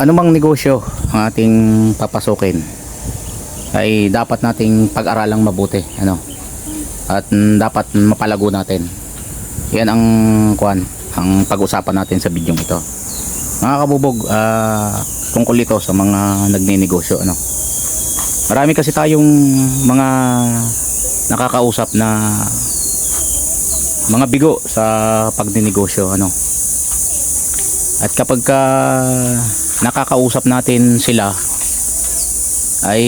anumang negosyo ang ating papasukin ay dapat nating pag-aralang mabuti ano? At dapat mapalago natin. Yan ang kuan ang pag-usapan natin sa bidyong ito. Mga kabubog ah, tungkol ito sa mga nagninegosyo ano? Marami kasi tayong mga nakakausap na mga bigo sa pagninegosyo ano? At kapag ka nakakausap natin sila ay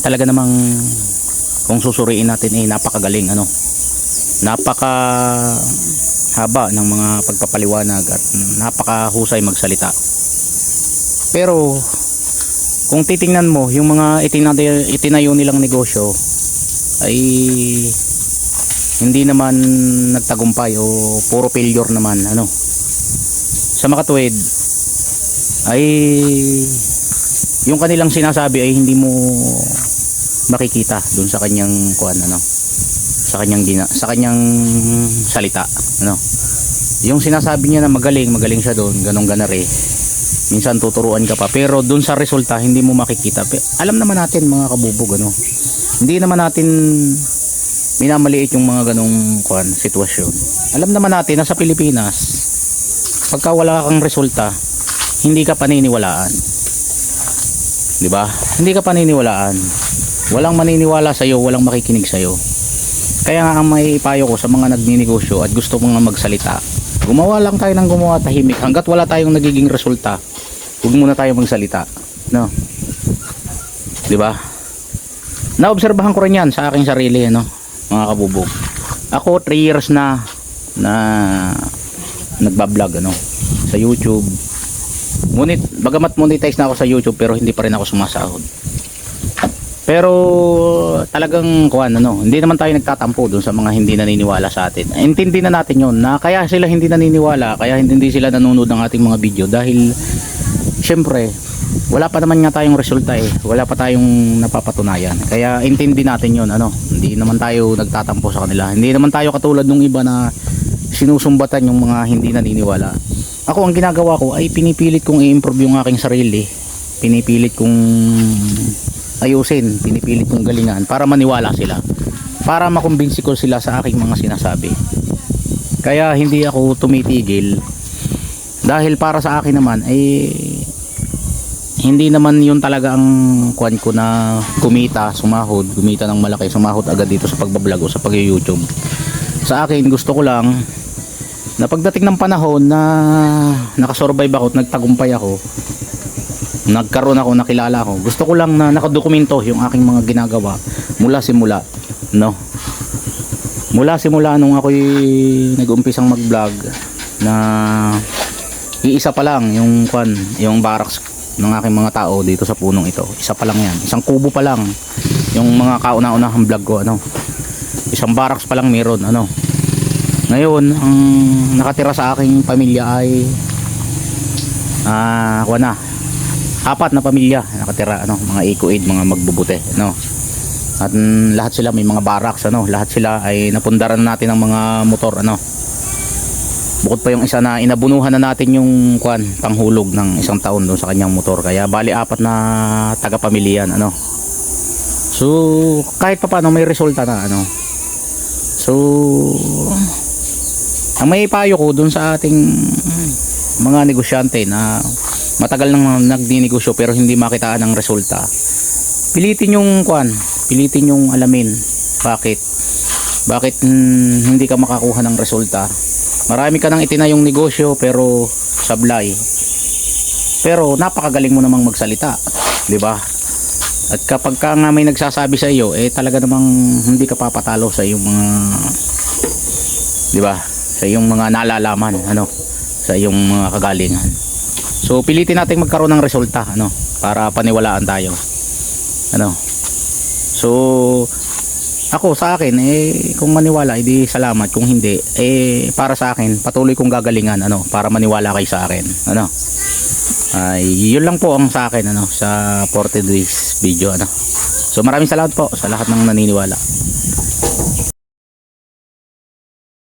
talaga namang kung susuriin natin eh napakagaling ano? Napaka haba ng mga pagpapaliwanag at napakahusay magsalita. Pero kung titingnan mo yung mga itinayo, itinayo nilang negosyo ay hindi naman nagtagumpay o puro failure naman ano? Sa makatuwid ay yung kanilang sinasabi ay hindi mo makikita dun sa kanyang kuan ano sa kanyang gina, sa kanyang salita ano. Yung sinasabi niya na magaling magaling siya doon ganong ganare. Minsan tuturuan ka pa pero dun sa resulta hindi mo makikita. Alam naman natin mga kabubog ano. Hindi naman natin minamaliit yung mga ganong kuan sitwasyon. Alam naman natin na sa Pilipinas pagka wala kang resulta hindi ka paniniwalaan. Di ba? Hindi ka paniniwalaan. Walang maniniwala sa iyo walang makikinig sa iyo kaya nga ang may payo ko sa mga nagninegosyo at gusto mga magsalita gumawa lang tayo ng gumawa tahimik. Hanggat wala tayong nagiging resulta huwag muna tayo magsalita no? Di ba? Naobserbahan ko rin yan sa aking sarili no? Mga kabubog ako 3 years na na nagbablog ano? Sa YouTube ngunit bagamat monetize na ako sa YouTube pero hindi pa rin ako sumasahod pero talagang kuan ano, hindi naman tayo nagtatampo doon sa mga hindi naniniwala sa atin. Intindi na natin 'yon na kaya sila hindi naniniwala, kaya hindi sila nanonood ng ating mga video dahil syempre wala pa naman nga tayong resulta eh. Wala pa tayong napapatunayan. Kaya intindi natin 'yon ano. Hindi naman tayo nagtatampo sa kanila. Hindi naman tayo katulad nung iba na sinusumbatan yung mga hindi naniniwala. Ako ang ginagawa ko ay pinipilit kong i-improve yung aking sarili. Pinipilit kong ayusin, pinipilit kong galingan para maniwala sila. Para makumbinsi ko sila sa aking mga sinasabi. Kaya hindi ako tumitigil dahil para sa akin naman ay hindi naman yun talaga ang kwan ko na kumita, sumahod, kumita ng malaki, sumahod agad dito sa pagbablog o sa pag-YouTube. Sa akin gusto ko lang na pagdating ng panahon na nakasurvive ako at nagtagumpay ako nagkaroon ako, nakilala ako. Gusto ko lang na nakadokumento yung aking mga ginagawa mula simula, no? Mula simula nung ako'y nag-umpisang mag-vlog na iisa pa lang yung kwan, yung barracks ng aking mga tao dito sa punong ito. Isa pa lang 'yan. Isang kubo pa lang yung mga kauna-unahang vlog ko, ano. Isang barracks pa lang meron, ano. Ngayon, ang nakatira sa aking pamilya ay ah, uh, na, apat na pamilya nakatira ano mga eco-aid mga magbubute no at mm, lahat sila may mga barracks ano. Lahat sila ay napundaran natin ng mga motor ano. Bukod pa yung isa na inabunuhan na natin yung kwan panghulog ng isang taon doon sa kanyang motor. Kaya bali apat na taga-pamilya ano. So kahit pa paano may resulta na ano. So ang may payo ko doon sa ating mga negosyante na matagal nang nagdinegosyo pero hindi makitaan ng resulta. Pilitin yung kwan pilitin yung alamin. Bakit? Bakit mm, hindi ka makakuha ng resulta? Marami ka nang itinayong negosyo pero sablay. Pero napakagaling mo namang magsalita di ba? At kapag ka nga may nagsasabi sa iyo eh talaga namang hindi ka papatalo sa iyong mga di ba sa iyong mga nalalaman ano sa iyong mga kagalingan So pilitin natin magkaroon ng resulta ano para paniwalaan tayo. Ano? So ako sa akin eh kung maniwala edi salamat kung hindi eh para sa akin patuloy kong gagalingan ano para maniwala kayo sa akin. Ano? Ay yun lang po ang sa akin ano sa 40 days video ano. So maraming salamat po sa lahat ng naniniwala.